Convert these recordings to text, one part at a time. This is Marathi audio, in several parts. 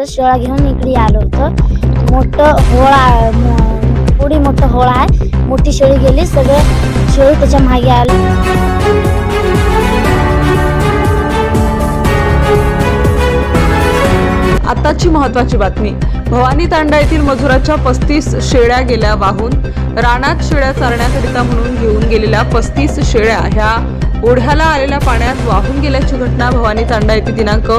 शेळा घेऊन इकडे आलो होतो. मोठं होळा पुढे मोठं होळा आहे. मोठी शेळी गेली सगळे शेळी त्याच्यामागे आलो. आताची महत्वाची बातमी. भवानी तांडा येथील मजुराच्या पस्तीस शेळ्या गेल्या वाहून. रानात शेळ्या चारण्याकरिता म्हणून घेऊन गेलेल्या पस्तीस शेळ्या ह्या ओढ्याला आलेल्या पाण्यात वाहून गेल्याची घटना भवानी तांडा येथे दिनांक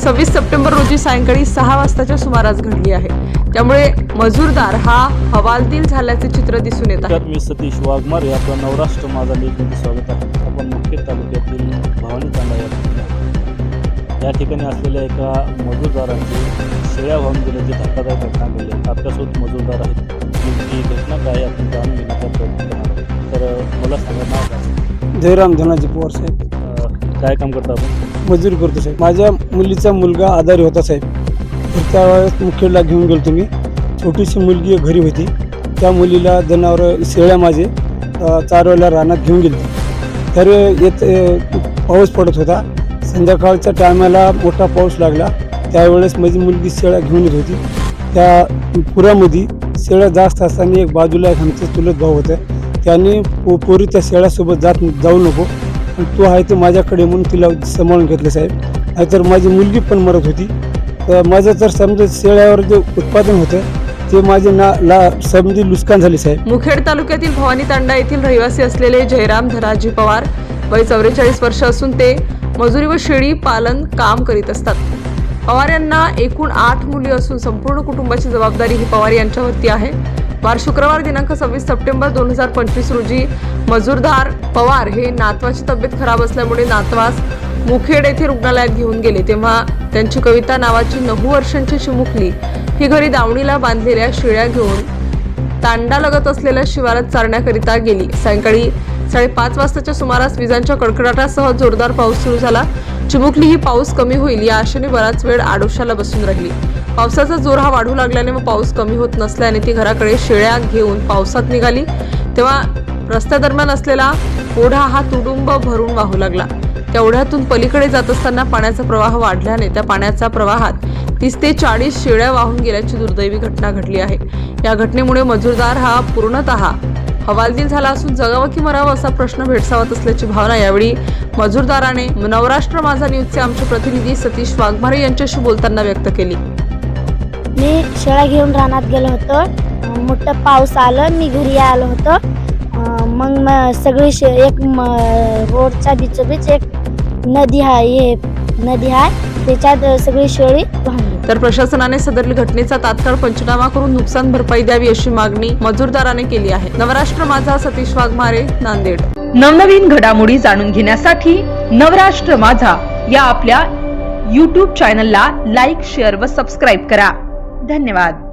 सव्वीस सप्टेंबर रोजी सायंकाळी सहा वाजताच्या सुमारास घडली आहे. त्यामुळे मजूरदार हा हवालदिल झाल्याचे चित्र दिसून येत आहे. मी सतीश वाघमारे आपला नवराष्ट्र माझा लेखमध्ये स्वागत आहे. आपण मुख्य तालुक्यातील भवानी तांडा या ठिकाणी या ठिकाणी असलेल्या एका मजूरदारांची शेळ्या वाहून गेल्याची धक्कादायक घटना घडली आपल्यासोबत मजूरदार आहेत. ही घटना काय आपण जाणून घेण्याचा प्रयत्न करणार तर मला सांगा नाव काय? जयराम धनाजी पवार साहेब. अ, काय काम करता आपण? मजुरी करतो साहेब. माझ्या मुलीचा मुलगा आजारी होता साहेब. तर त्यावेळेस मुखेडला घेऊन गेलो तुम्ही छोटीशी मुलगी घरी होती. त्या मुलीला जनावर शेळ्या माझे अ, चारवायला रानात घेऊन गेली तर येत अ, पाऊस पडत होता. संध्याकाळच्या टायमाला मोठा पाऊस लागला. त्यावेळेस माझी मुलगी शेळ्या घेऊन येत होती. त्या पुरामध्ये शेळ्या जास्त असताना एक बाजूला एक आमचे चुलत भाऊ होते. त्यांनी पो पोरी त्या शेळ्यासोबत जात जाऊ नको. पण तू आहे ते माझ्याकडे म्हणून तिला सांभाळून घेतलं साहेब. नाहीतर माझी मुलगी पण मरत होती. तर माझं तर समजा शेळ्यावर जे उत्पादन होतं ते माझे ना ला समजी नुकसान झाले साहेब. मुखेड तालुक्यातील भवानी तांडा येथील रहिवासी असलेले जयराम धनाजी पवार वय चौवेचाळीस वर्ष असून ते मजुरी व शेळी पालन काम करीत असतात. पवार यांना एकूण आठ मुली असून संपूर्ण कुटुंबाची जबाबदारी ही पवार यांच्यावरती आहे. वार शुक्रवार दिनांक सव्वीस सप्टेंबर दोन हजार पंचवीस रोजी मजूरदार पवार हे नातवाची तब्येत खराब असल्यामुळे नातवास मुखेड येथे रुग्णालयात घेऊन गेले. तेव्हा त्यांची कविता नावाची नऊ वर्षांची चिमुकली ही घरी दावणीला बांधलेल्या शिळ्या घेऊन तांडा लगत असलेल्या शिवारात चारण्याकरिता गेली. सायंकाळी साडेपाच वाजताच्या सुमारास विजांच्या कडकडाटासह जोरदार पाऊस सुरू झाला. चिमुकली ही पाऊस कमी होईल या आशेने बराच वेळ आडोशाला बसून राहिली. पावसाचा जोर हा वाढू लागल्याने व पाऊस कमी होत नसल्याने ती घराकडे शेळ्या घेऊन पावसात निघाली. तेव्हा रस्त्यादरम्यान असलेला ओढा हा तुडुंब भरून वाहू लागला. त्या ओढ्यातून पलीकडे जात असताना पाण्याचा प्रवाह वाढल्याने त्या पाण्याच्या प्रवाहात तीस ते चाळीस शेळ्या वाहून गेल्याची दुर्दैवी घटना घडली आहे. या घटनेमुळे मजूरदार हा पूर्णतः हवालदिल झाला असून जगावं की मरावं असा प्रश्न भेडसावत असल्याची भावना यावेळी मजूरदाराने नवराष्ट्र माझा न्यूजचे आमचे प्रतिनिधी सतीश वाघमारे यांच्याशी बोलताना व्यक्त केली. मी शेळा घेऊन रानात गेलो होतो. मोठं पाऊस आलं मी घरी आलो होतो. मग म- सगळी शे एक म- रोडच्या बिचोबीच एक नदी आहे हे नदी आहे त्याच्यात सगळी शेळी वाहून. तर प्रशासनाने सदरील घटनेचा तात्काळ पंचनामा करून नुकसान भरपाई द्यावी अशी मागणी मजूरदाराने केली आहे. नवराष्ट्र माझा सतीश वाघमारे नांदेड. नवनवीन घडामोडी जाणून घेण्यासाठी नवराष्ट्र माझा या आपल्या यूट्यूब चॅनलला लाईक शेअर व सबस्क्राईब करा. धन्यवाद.